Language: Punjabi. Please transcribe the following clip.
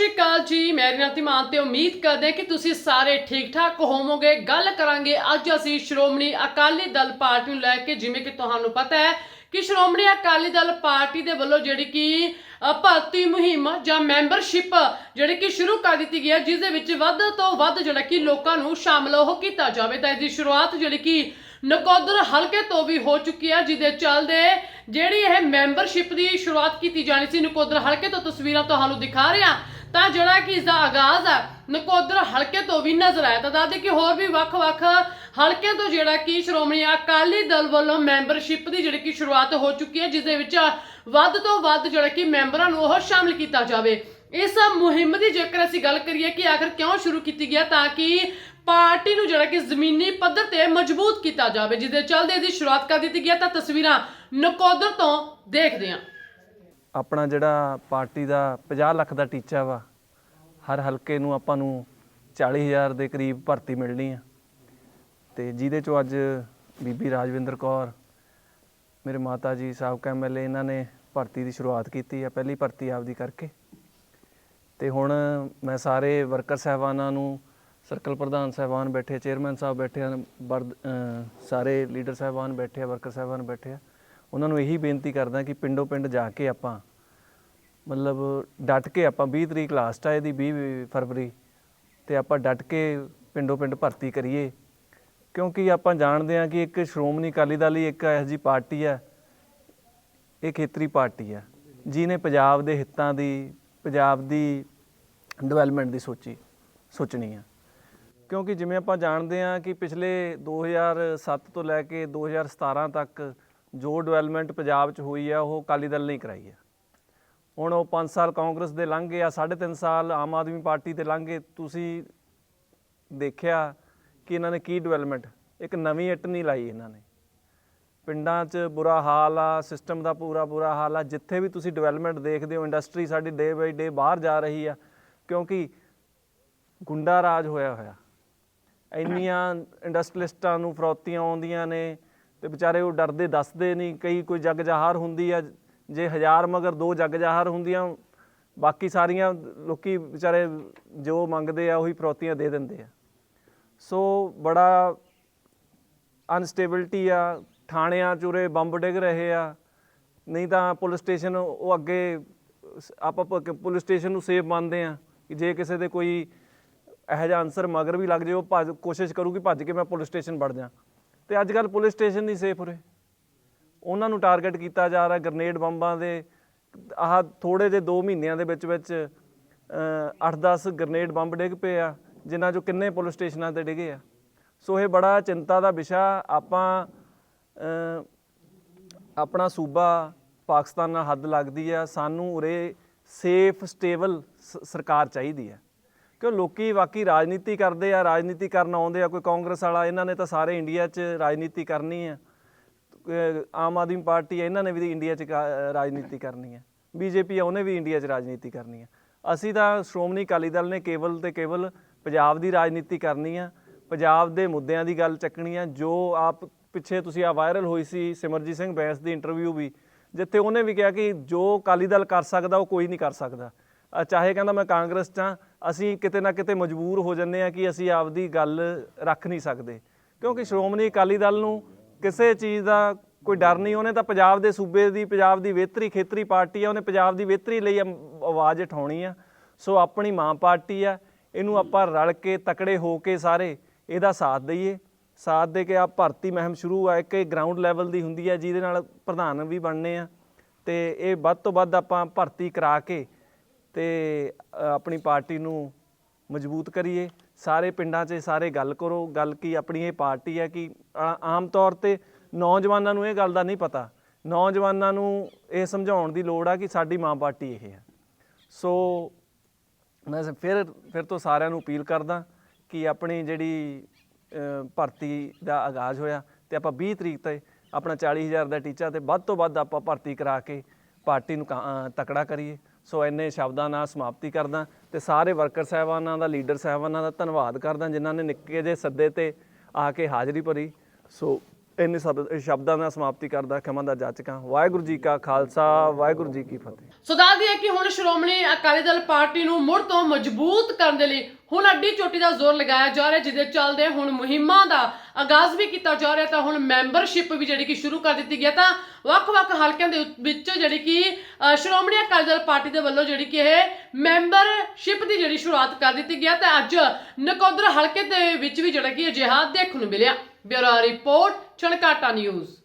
ਸ਼੍ਰੀ ਅਕਾਲ ਜੀ। ਮੈਂ ਰਿਨਾਤੀ ਮਾਨ ਤੇ ਉਮੀਦ ਕਰਦੇ ਕਿ ਤੁਸੀਂ ਸਾਰੇ ਠੀਕ ਠਾਕ ਹੋਵੋਗੇ। ਗੱਲ ਕਰਾਂਗੇ ਅੱਜ ਅਸੀਂ ਸ਼੍ਰੋਮਣੀ ਅਕਾਲੀ ਦਲ ਪਾਰਟੀ ਨੂੰ ਲੈ ਕੇ, ਜਿਵੇਂ ਕਿ ਤੁਹਾਨੂੰ ਪਤਾ ਹੈ ਕਿ ਸ਼੍ਰੋਮਣੀ ਅਕਾਲੀ ਦਲ ਪਾਰਟੀ ਦੇ ਵੱਲੋਂ ਜਿਹੜੀ ਕਿ ਭਰਤੀ ਮੁਹਿੰਮ ਜਾਂ ਮੈਂਬਰਸ਼ਿਪ ਜਿਹੜੀ ਕਿ ਸ਼ੁਰੂ ਕਰ ਦਿੱਤੀ ਗਈ ਹੈ, ਜਿਸ ਦੇ ਵਿੱਚ ਵੱਧ ਤੋਂ ਵੱਧ ਜਿਹੜਾ ਕਿ ਲੋਕਾਂ ਨੂੰ ਸ਼ਾਮਲ ਉਹ ਕੀਤਾ ਜਾਵੇ। ਤਾਂ ਇਸ ਦੀ ਸ਼ੁਰੂਆਤ ਜਿਹੜੀ ਕਿ ਨਕੋਦਰ ਹਲਕੇ ਤੋਂ ਵੀ ਹੋ ਚੁੱਕੀ ਹੈ, ਜਿਹਦੇ ਚੱਲਦੇ ਜਿਹੜੀ ਇਹ ਮੈਂਬਰਸ਼ਿਪ ਦੀ ਸ਼ੁਰੂਆਤ ਕੀਤੀ ਜਾਣੀ ਸੀ। ਨਕੋਦਰ ਹਲਕੇ ਤੋਂ ਤਸਵੀਰਾਂ ਤੁਹਾਨੂੰ ਦਿਖਾ ਰਿਹਾ। ਤਾਂ ਜਿਹੜਾ ਕਿ ਇਸ ਦਾ ਆਗਾਜ਼ ਆ, ਨਕੋਦਰ ਹਲਕੇ ਤੋਂ ਵੀ ਨਜ਼ਰ ਆਇਆ। ਤਾਂ ਦੱਸਦੇ ਕਿ ਹੋਰ ਵੀ ਵੱਖ-ਵੱਖ ਹਲਕੇ ਤੋਂ ਜਿਹੜਾ ਕਿ ਸ਼੍ਰੋਮਣੀ ਅਕਾਲੀ ਦਲ ਵੱਲੋਂ ਮੈਂਬਰਸ਼ਿਪ ਦੀ ਜਿਹੜੀ ਕਿ ਸ਼ੁਰੂਆਤ ਹੋ ਚੁੱਕੀ ਹੈ, ਜਿਸ ਦੇ ਵਿੱਚ ਵੱਧ ਤੋਂ ਵੱਧ ਜਿਹੜਾ ਕਿ ਮੈਂਬਰਾਂ ਨੂੰ ਉਹ ਸ਼ਾਮਲ ਕੀਤਾ ਜਾਵੇ। ਇਸ ਮੁਹਿੰਮ ਦੀ ਜੇਕਰ ਅਸੀਂ ਗੱਲ ਕਰੀਏ ਕਿ ਆਖਰ ਕਿਉਂ ਸ਼ੁਰੂ ਕੀਤੀ ਗਿਆ ਤਾਂ ਕਿ ਪਾਰਟੀ ਨੂੰ ਜਿਹੜਾ ਕਿ ਜ਼ਮੀਨੀ ਪੱਧਰ ਤੇ ਮਜ਼ਬੂਤ ਕੀਤਾ ਜਾਵੇ, ਜਿਸ ਦੇ ਚੱਲਦੇ ਇਹਦੀ ਸ਼ੁਰੂਆਤ ਕਰ ਦਿੱਤੀ ਗਈ ਹੈ। ਤਾਂ ਤਸਵੀਰਾਂ ਨਕੋਦਰ ਤੋਂ ਦੇਖਦੇ ਹਾਂ। ਆਪਣਾ ਜਿਹੜਾ ਪਾਰਟੀ ਦਾ 50 ਲੱਖ ਦਾ ਟੀਚਾ ਵਾ, ਹਰ ਹਲਕੇ ਨੂੰ ਆਪਾਂ ਨੂੰ 40000 ਦੇ ਕਰੀਬ ਭਰਤੀ ਮਿਲਣੀ ਆ। ਤੇ ਜਿਹਦੇ ਚੋਂ ਅੱਜ ਬੀਬੀ ਰਾਜਵਿੰਦਰ ਕੌਰ, ਮੇਰੇ ਮਾਤਾ ਜੀ ਸਾਬਕਾ ਐਮਐਲਏ ਇਹਨਾਂ ਨੇ ਭਰਤੀ ਦੀ ਸ਼ੁਰੂਆਤ ਕੀਤੀ ਆ, ਪਹਿਲੀ ਭਰਤੀ ਆਪਦੀ ਕਰਕੇ। ਤੇ ਹੁਣ ਮੈਂ ਸਾਰੇ ਵਰਕਰ ਸਹਿਬਾਨਾਂ ਨੂੰ, ਸਰਕਲ ਪ੍ਰਧਾਨ ਸਹਿਬਾਨ ਬੈਠੇ, ਚੇਅਰਮੈਨ ਸਾਹਿਬ ਬੈਠੇ ਹਨ ਬਰਦ- ਸਾਰੇ ਲੀਡਰ ਸਹਿਬਾਨ ਬੈਠੇ ਆ, ਵਰਕਰ ਸਹਿਬਾਨ ਬੈਠੇ ਆ ਉਹਨਾਂ ਨੂੰ ਇਹੀ ਬੇਨਤੀ ਕਰਦਾ ਕਿ ਪਿੰਡੋਂ ਪਿੰਡ ਜਾ ਕੇ ਆਪਾਂ ਮਤਲਬ ਡਟ ਕੇ ਆਪਾਂ 20 ਤਰੀਕ ਲਾਸਟ ਆ ਇਹਦੀ 20 ਫਰਵਰੀ, ਤੇ ਆਪਾਂ ਡਟ ਕੇ ਪਿੰਡੋਂ ਪਿੰਡ ਭਰਤੀ ਕਰੀਏ। ਕਿਉਂਕਿ ਆਪਾਂ ਜਾਣਦੇ ਹਾਂ ਕਿ ਇੱਕ ਸ਼੍ਰੋਮਣੀ ਅਕਾਲੀ ਦਲ ਹੀ ਇੱਕ ਇਹੋ ਜਿਹੀ ਪਾਰਟੀ ਹੈ, ਇਹ ਖੇਤਰੀ ਪਾਰਟੀ ਹੈ, ਜਿਹਨੇ ਪੰਜਾਬ ਦੇ ਹਿੱਤਾਂ ਦੀ, ਪੰਜਾਬ ਦੀ ਡਿਵੈਲਪਮੈਂਟ ਦੀ ਸੋਚੀ, ਸੋਚਣੀ ਹੈ। ਕਿਉਂਕਿ ਜਿਵੇਂ ਆਪਾਂ ਜਾਣਦੇ ਹਾਂ ਕਿ ਪਿਛਲੇ 2007 ਤੋਂ ਲੈ ਕੇ 2017 ਤੱਕ ਜੋ ਡਿਵੈਲਪਮੈਂਟ ਪੰਜਾਬ 'ਚ ਹੋਈ ਆ, ਉਹ ਅਕਾਲੀ ਦਲ ਨੇ ਹੀ ਕਰਾਈ ਹੈ ਹੁਣ ਉਹ 5 ਸਾਲ ਕਾਂਗਰਸ ਦੇ ਲੰਘ ਗਏ ਆ 3.5 ਸਾਲ ਆਮ ਆਦਮੀ ਪਾਰਟੀ 'ਤੇ ਲੰਘ ਗਏ। ਤੁਸੀਂ ਦੇਖਿਆ ਕਿ ਇਹਨਾਂ ਨੇ ਕੀ ਡਿਵੈਲਪਮੈਂਟ ਇੱਕ ਨਵੀਂ ਇੱਟ ਨਹੀਂ ਲਾਈ ਇਹਨਾਂ ਨੇ। ਪਿੰਡਾਂ 'ਚ ਬੁਰਾ ਹਾਲ ਆ ਸਿਸਟਮ ਦਾ ਪੂਰਾ ਬੁਰਾ ਹਾਲ ਆ। ਜਿੱਥੇ ਵੀ ਤੁਸੀਂ ਡਿਵੈਲਪਮੈਂਟ ਦੇਖਦੇ ਹੋ ਇੰਡਸਟਰੀ ਸਾਡੀ ਡੇ ਬਾਈ ਡੇ ਬਾਹਰ ਜਾ ਰਹੀ ਆ, ਕਿਉਂਕਿ ਗੁੰਡਾ ਰਾਜ ਹੋਇਆ ਹੋਇਆ। ਇੰਨੀਆਂ ਇੰਡਸਟਰੀਲਿਸਟਾਂ ਨੂੰ ਫਰੌਤੀਆਂ ਆਉਂਦੀਆਂ ਨੇ ਤੇ ਵਿਚਾਰੇ ਉਹ ਡਰਦੇ, ਦੱਸਦੇ ਨਹੀਂ, ਕਈ ਕੋਈ ਜੱਗ ਜਾਹਰ ਹੁੰਦੀ ਆ, ਜੇ ਹਜ਼ਾਰ ਮਗਰ ਦੋ ਜੱਗ ਜਾਹਰ ਹੁੰਦੀਆਂ, ਬਾਕੀ ਸਾਰੀਆਂ ਲੋਕੀ ਵਿਚਾਰੇ ਜੋ ਮੰਗਦੇ ਆ, ਉਹੀ ਫਰੋਤੀਆਂ ਦੇ ਦਿੰਦੇ ਆ। ਸੋ ਬੜਾ ਅਨਸਟੇਬਿਲਟੀ ਆ, ਥਾਣਿਆਂ ਚੁਰੇ ਬੰਬ ਡਿੱਗ ਰਹੇ ਆ, ਨਹੀਂ ਤਾਂ ਪੁਲਿਸ ਸਟੇਸ਼ਨ ਉਹ ਅੱਗੇ ਸ- ਆਪਾਂ ਪੁਲਿਸ ਸਟੇਸ਼ਨ ਨੂੰ ਸੇਫ ਮੰਨਦੇ ਆ, ਕਿ ਜੇ ਕਿਸੇ ਦੇ ਕੋਈ ਇਹੋ ਜਿਹਾ ਅਨਸਰ ਮਗਰ ਵੀ ਲੱਗ ਜੇ, ਉਹ ਭੱਜ, ਕੋਸ਼ਿਸ਼ ਕਰੂ ਕਿ ਭੱਜ ਕੇ ਮੈਂ ਪੁਲਿਸ ਸਟੇਸ਼ਨ ਵੜ ਜਾ। ਤੇ ਅੱਜ ਕੱਲ ਪੁਲਿਸ ਸਟੇਸ਼ਨ ਨਹੀਂ ਸੇਫ ਉਰੇ। ਉਹਨਾਂ ਨੂੰ ਟਾਰਗੇਟ ਕੀਤਾ ਜਾ ਰਿਹਾ ਗ੍ਰਨੇਡ ਬੰਬਾਂ ਦੇ। ਆਹ ਥੋੜੇ ਜਿਹੇ 2 ਮਹੀਨਿਆਂ ਦੇ ਵਿੱਚ ਵਿੱਚ 8-10 ਗ੍ਰਨੇਡ ਬੰਬ ਡਿੱਗ ਪਏ ਆ, ਜਿਨ੍ਹਾਂ ਚੋਂ ਕਿੰਨੇ ਪੁਲਿਸ ਸਟੇਸ਼ਨਾਂ ਤੇ ਡਿੱਗੇ ਆ। ਸੋ ਇਹ ਬੜਾ ਚਿੰਤਾ ਦਾ ਵਿਸ਼ਾ, ਆਪਾਂ ਆਪਣਾ ਸੂਬਾ ਪਾਕਿਸਤਾਨ ਨਾਲ ਹੱਦ ਲੱਗਦੀ ਆ। ਸਾਨੂੰ ਉਰੇ ਸੇਫ, ਸਟੇਬਲ ਸਰਕਾਰ ਚਾਹੀਦੀ ਆ। ਕਿਉਂ ਲੋਕੀ ਵਾਕਈ ਰਾਜਨੀਤੀ ਕਰਦੇ ਆ, ਰਾਜਨੀਤੀ ਕਰਨ ਆਉਂਦੇ ਆ, ਕੋਈ ਕਾਂਗਰਸ ਵਾਲਾ, ਇਹਨਾਂ ਨੇ ਤਾਂ ਸਾਰੇ ਇੰਡੀਆ 'ਚ ਰਾਜਨੀਤੀ ਕਰਨੀ ਆ। ਆਮ ਆਦਮੀ ਪਾਰਟੀ ਹੈ ਇਹਨਾਂ ਨੇ ਵੀ ਇੰਡੀਆ 'ਚ ਕਾ- ਰਾਜਨੀਤੀ ਕਰਨੀ ਹੈ ਬੀਜੇਪੀ ਆ, ਉਹਨੇ ਵੀ ਇੰਡੀਆ 'ਚ ਰਾਜਨੀਤੀ ਕਰਨੀ ਹੈ ਅਸੀਂ ਤਾਂ ਸ਼੍ਰੋਮਣੀ ਅਕਾਲੀ ਦਲ ਨੇ ਕੇਵਲ ਤੇ ਕੇਵਲ ਪੰਜਾਬ ਦੀ ਰਾਜਨੀਤੀ ਕਰਨੀ ਆ, ਪੰਜਾਬ ਦੇ ਮੁੱਦਿਆਂ ਦੀ ਗੱਲ ਚੱਕਣੀ ਆ। ਜੋ ਆਪ ਪਿੱਛੇ ਤੁਸੀਂ ਆ ਵਾਇਰਲ ਹੋਈ ਸੀ ਸਿਮਰਜੀਤ ਸਿੰਘ ਬੈਂਸ ਦੀ ਇੰਟਰਵਿਊ ਵੀ, ਜਿੱਥੇ ਉਹਨੇ ਵੀ ਕਿਹਾ ਕਿ ਜੋ ਅਕਾਲੀ ਦਲ ਕਰ ਸਕਦਾ, ਉਹ ਕੋਈ ਨਹੀਂ ਕਰ ਸਕਦਾ। ਚਾਹੇ ਕਹਿੰਦਾ ਮੈਂ ਕਾਂਗਰਸ 'ਚ ਹਾਂ, ਅਸੀਂ ਕਿਤੇ ਨਾ ਕਿਤੇ ਮਜਬੂਰ ਹੋ ਜੰਨੇ ਆ ਕਿ ਅਸੀਂ ਆਪਦੀ ਗੱਲ ਰੱਖ ਨਹੀਂ ਸਕਦੇ। ਕਿਉਂਕਿ ਸ਼੍ਰੋਮਣੀ ਅਕਾਲੀ ਦਲ ਨੂੰ ਕਿਸੇ ਚੀਜ਼ ਦਾ ਕੋਈ ਡਰ ਨਹੀਂ, ਉਹਨੇ ਤਾਂ ਪੰਜਾਬ ਦੇ ਸੂਬੇ ਦੀ, ਪੰਜਾਬ ਦੀ ਵੇਤਰੀ ਖੇਤਰੀ ਪਾਰਟੀ ਆ, ਉਹਨੇ ਪੰਜਾਬ ਦੀ ਵੇਤਰੀ ਲਈ ਆਮ- ਆਵਾਜ਼ ਉਠਾਉਣੀ ਆ। ਸੋ ਆਪਣੀ ਮਾਂ ਪਾਰਟੀ ਆ, ਇਹਨੂੰ ਆਪਾਂ ਰਲ ਕੇ ਤਕੜੇ ਹੋ ਕੇ ਸਾਰੇ ਇਹਦਾ ਸਾਥ ਦਈਏ। ਸਾਥ ਦੇ ਕੇ ਆ ਭਰਤੀ ਮਹਿਮ ਸ਼ੁਰੂ ਆ, ਇੱਕ ਗਰਾਊਂਡ ਲੈਵਲ ਦੀ ਹੁੰਦੀ ਆ, ਜਿਹਦੇ ਨਾਲ ਪ੍ਰਧਾਨ ਵੀ ਬਣਨੇ ਆ। ਤੇ ਇਹ ਵੱਧ ਤੋਂ ਵੱਧ ਆਪਾਂ ਭਰਤੀ ਕਰਾ ਕੇ ਤੇ ਆਪਣੀ ਪਾਰਟੀ ਨੂੰ ਮਜ਼ਬੂਤ ਕਰੀਏ। ਸਾਰੇ ਪਿੰਡਾਂ 'ਚ ਸਾਰੇ ਗੱਲ ਕਰੋ। ਗੱਲ ਕੀ ਆਪਣੀ ਇਹ ਪਾਰਟੀ ਹੈ ਕਿ ਆਮ ਤੌਰ ਤੇ ਨੌਜਵਾਨਾਂ ਨੂੰ ਇਹ ਗੱਲ ਦਾ ਨਹੀਂ ਪਤਾ। ਨੌਜਵਾਨਾਂ ਨੂੰ ਇਹ ਸਮਝਾਉਣ ਦੀ ਲੋੜ ਆ ਕਿ ਸਾਡੀ ਮਾਂ ਪਾਰਟੀ ਇਹ ਹੈ। ਸੋ, ਮੈਂ ਫਿਰ ਫਿਰ ਤੋਂ ਸਾਰਿਆਂ ਨੂੰ ਅਪੀਲ ਕਰਦਾ ਕਿ ਆਪਣੀ ਜਿਹੜੀ ਭਰਤੀ ਦਾ ਆਗਾਜ਼ ਹੋਇਆ ਤੇ ਆਪਾਂ 20 ਤਰੀਕ ਤੇ ਆਪਣਾ 40000 ਦਾ ਟੀਚਾ ਤੇ ਵੱਧ ਤੋਂ ਵੱਧ ਆਪਾਂ ਭਰਤੀ ਕਰਾ ਕੇ ਪਾਰਟੀ ਨੂੰ ਕਾ- ਤਕੜਾ ਕਰੀਏ। ਸੋ ਇੰਨੇ ਸ਼ਬਦਾਂ ਨਾਲ ਸਮਾਪਤੀ ਕਰਦਾ ਤੇ ਸਾਰੇ ਵਰਕਰ ਸਾਹਿਬਾਨਾਂ ਦਾ, ਲੀਡਰ ਸਾਹਿਬਾਨਾਂ ਦਾ ਧੰਨਵਾਦ ਕਰਦਾ, ਜਿਨ੍ਹਾਂ ਨੇ ਨਿੱਕੇ ਜਿਹੇ ਸੱਦੇ ਤੇ ਆ ਕੇ ਹਾਜ਼ਰੀ ਭਰੀ। ਸੋ ਇੰਨੇ ਸ਼ਬਦਾਂ ਨਾਲ ਸਮਾਪਤੀ ਕਰਦਾ, ਖਿਮਾ ਦਾ ਜਾਚਕਾਂ ਵਾਹਿਗੁਰੂ ਜੀ ਕਾ ਖਾਲਸਾ, ਵਾਹਿਗੁਰੂ ਜੀ ਕੀ ਫਤਿਹ। ਸੋ ਦੱਸਦੀ ਹੈ ਕਿ ਹੁਣ ਸ਼੍ਰੋਮਣੀ ਅਕਾਲੀ ਦਲ ਪਾਰਟੀ ਨੂੰ ਮੁੜ ਤੋਂ ਮਜ਼ਬੂਤ ਕਰਨ ਦੇ ਲਈ ਹੁਣ ਅੱਡੀ ਚੋਟੀ ਦਾ ਜ਼ੋਰ ਲਗਾਇਆ ਜਾ ਰਿਹਾ, ਜਿਹਦੇ ਚੱਲਦੇ ਹੁਣ ਮੁਹਿੰਮਾਂ ਦਾ ਆਗਾਜ਼ ਵੀ ਕੀਤਾ ਜਾ ਰਿਹਾ, ਤਾਂ ਹੁਣ ਮੈਂਬਰਸ਼ਿਪ ਵੀ ਜਿਹੜੀ ਕਿ ਸ਼ੁਰੂ ਕਰ ਦਿੱਤੀ ਗਿਆ ਤਾਂ ਵੱਖ-ਵੱਖ ਹਲਕਿਆਂ ਦੇ ਵਿੱਚ ਜਿਹੜੀ ਕਿ ਸ਼੍ਰੋਮਣੀ ਅਕਾਲੀ ਦਲ ਪਾਰਟੀ ਦੇ ਵੱਲੋਂ ਜਿਹੜੀ ਕਿ ਇਹ ਮੈਂਬਰਸ਼ਿਪ ਦੀ ਜਿਹੜੀ ਸ਼ੁਰੂਆਤ ਕਰ ਦਿੱਤੀ ਗਿਆ ਤੇ ਅੱਜ ਨਕੋਦਰ ਹਲਕੇ ਦੇ ਵਿੱਚ ਵੀ ਜਿਹੜਾ ਕਿ ਅਜਿਹਾ ਦੇਖਣ ਨੂੰ ਮਿਲਿਆ। Bureau report Chhankata news.